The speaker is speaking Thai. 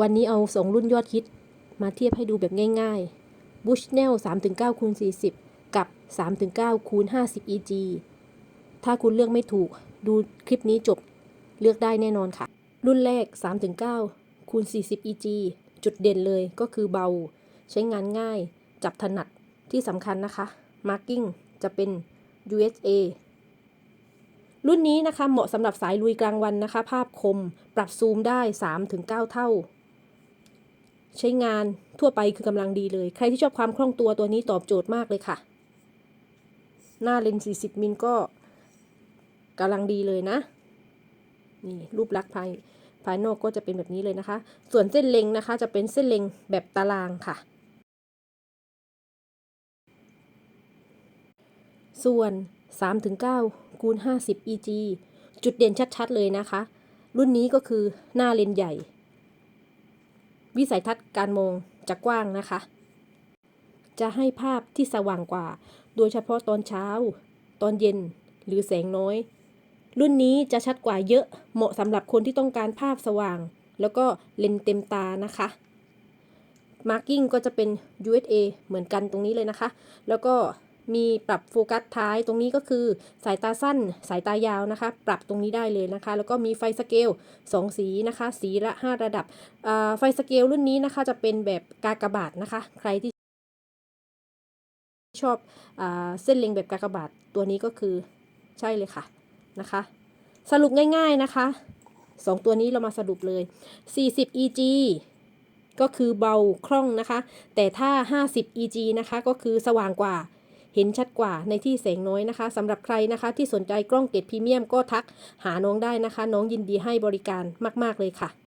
วันนี้เอาสองรุ่นยอดฮิต มาเทียบให้ดูแบบง่ายๆ Bushnell 3-9คูณ40 กับ 3-9คูณ50 EG ถ้าคุณเลือกไม่ถูก ดูคลิปนี้จบเลือกได้แน่นอนค่ะ รุ่นแรก 3-9คูณ40 EG จุดเด่นเลยก็คือเบา ใช้งานง่าย จับถนัดที่สำคัญนะคะ Marking จะเป็น USA รุ่นนี้นะคะเหมาะสำหรับสายลุยกลางวันนะคะ ภาพคม ปรับซูมได้ 3-9 เท่า ใช้งานทั่วไปคือกำลังดีเลย ใครที่ชอบความคล่องตัวตัวนี้ตอบโจทย์มากเลยค่ะ หน้าเลนส์40 มิลก็กำลังดีเลยนะ นี่รูปลักษณ์ภายภายนอกก็จะเป็นแบบนี้เลยนะคะ ส่วนเส้นเล็งนะคะ จะเป็นเส้นเล็งแบบตารางค่ะ ส่วน3-9คูณ50 EG จุดเด่นชัดๆเลยนะคะ รุ่นนี้ก็คือหน้าเลนส์ใหญ่ วิสัยทัศน์การมองจะกว้างนะคะ จะให้ภาพที่สว่างกว่า โดยเฉพาะตอนเช้า ตอนเย็นหรือแสงน้อย รุ่นนี้จะชัดกว่าเยอะเหมาะสำหรับคนที่ต้องการภาพสว่าง แล้วก็เลนเต็มตานะคะ Marking ก็จะเป็น USA เหมือนกันตรงนี้เลยนะคะ แล้วก็ มีปรับโฟกัสท้ายตรงนี้ก็คือสายตาสั้นสายตายาวนะคะ ปรับตรงนี้ได้เลยนะคะ แล้วก็มีไฟสเกล 2 สีนะคะ สีละ 5 ระดับไฟสเกลรุ่นนี้นะคะจะเป็นแบบกากบาทนะคะ ใครที่ชอบอเส้นเล็งแบบกากบาทตัวนี้ก็คือใช่เลยค่ะนะคะ สรุปง่ายๆนะคะ 2 ตัวนี้เรามาสรุปเลย 40 EG ก็คือเบาคล่องนะคะ แต่ถ้า 50 EG นะคะ ก็คือสว่างกว่า เห็นชัดกว่าในที่แสงน้อยนะคะสำหรับใครนะคะ ที่สนใจกล้องเกรดพรีเมียมก็ทักหาน้องได้นะคะ น้องยินดีให้บริการมาก ๆ เลยค่ะ